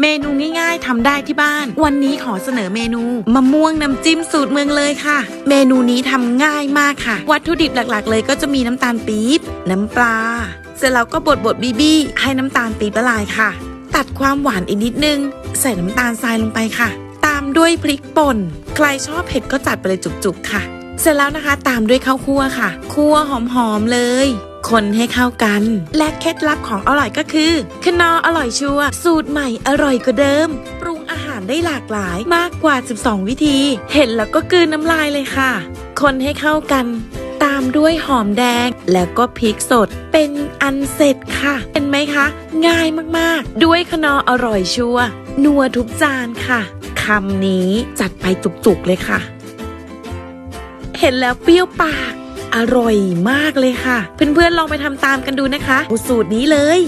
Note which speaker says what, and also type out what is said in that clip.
Speaker 1: เมนูง่ายๆทำได้ที่บ้าน วันนี้ขอเสนอเมนูมะม่วงน้ำจิ้มสูตรเมืองเลยค่ะ เมนูนี้ทำง่ายมากค่ะ วัตถุดิบหลักๆ เลยก็จะมีน้ำตาลปี๊บน้ำปลา เสร็จแล้วก็บดบดบีบี้ให้น้ำตาลปี๊บละลายค่ะ ตัดความหวานอีกนิดนึง ใส่น้ำตาลทรายลงไปค่ะ ตามด้วยพริกป่น ใครชอบเผ็ดก็จัดไปเลยจุกๆค่ะ เสร็จแล้วนะคะ ตามด้วยข้าวคั่วค่ะ คั่วหอมๆเลย คนให้เข้ากัน และเคล็ดลับของอร่อยก็คือคนออร่อยชัวร์สูตรใหม่อร่อยกว่าเดิม ปรุงอาหารได้หลากหลายมากกว่า 12 วิธี เห็นแล้วก็กืนน้ำลายเลยค่ะ คนให้เข้ากัน ตามด้วยหอมแดงแล้วก็พริกสดเป็นอันเสร็จค่ะ เห็นไหมคะ ง่ายมากๆ ด้วยคนออร่อยชัวร์นัวทุกจานค่ะคำนี้จัดไปจุกๆเลยค่ะ เห็นแล้วเปรี้ยวปาก อร่อยมากเลยค่ะ เพื่อนๆลองไปทำตามกันดูนะคะสูตรนี้เลย